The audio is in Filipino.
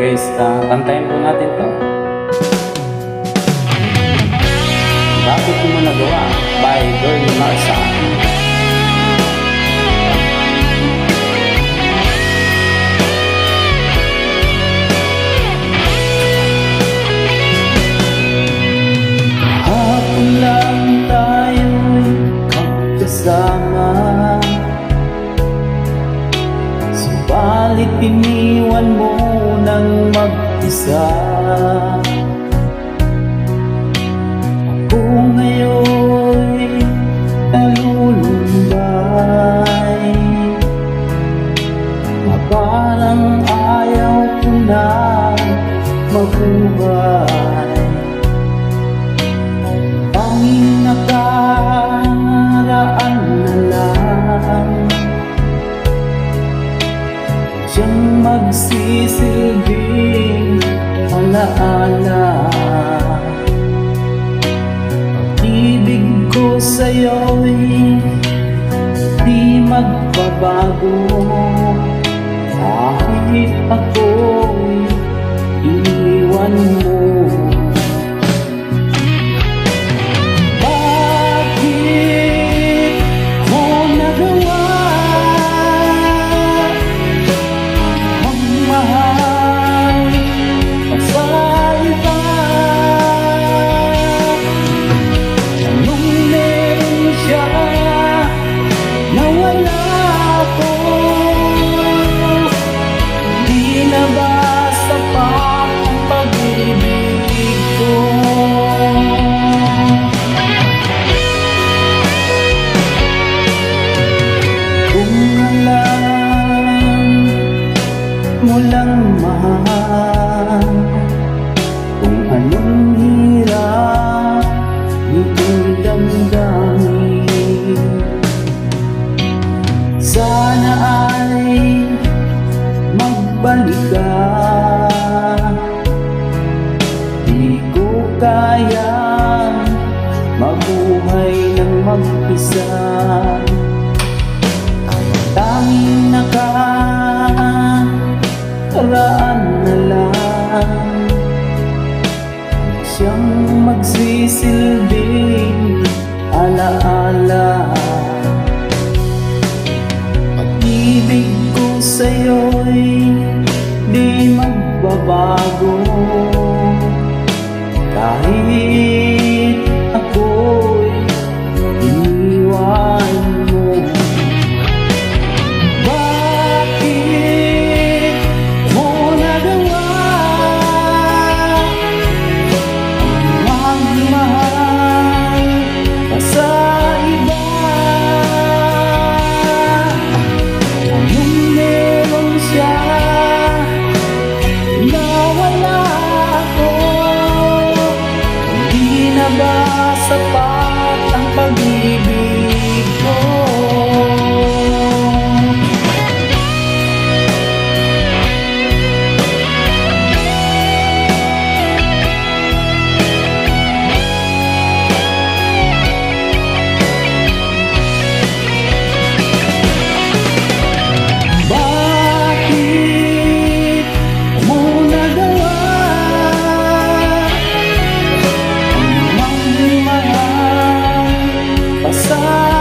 guys, uh, kantayin po natin to. Bakit mo nagawa? By Bernie Marsa. Mag-isa Ako ngayon'y nalulumbay Na parang ayaw ko na mabuhay sa'yo'y di magbabago. Kahit ako'y magbalik ka Di ko kayang mabuhay ng mag-isa. Tanging nakaraan na lang. Siyang magsisilbing alaala sa'yo'y di magbabago. Kahit ba sapat ang pag-ibig? inside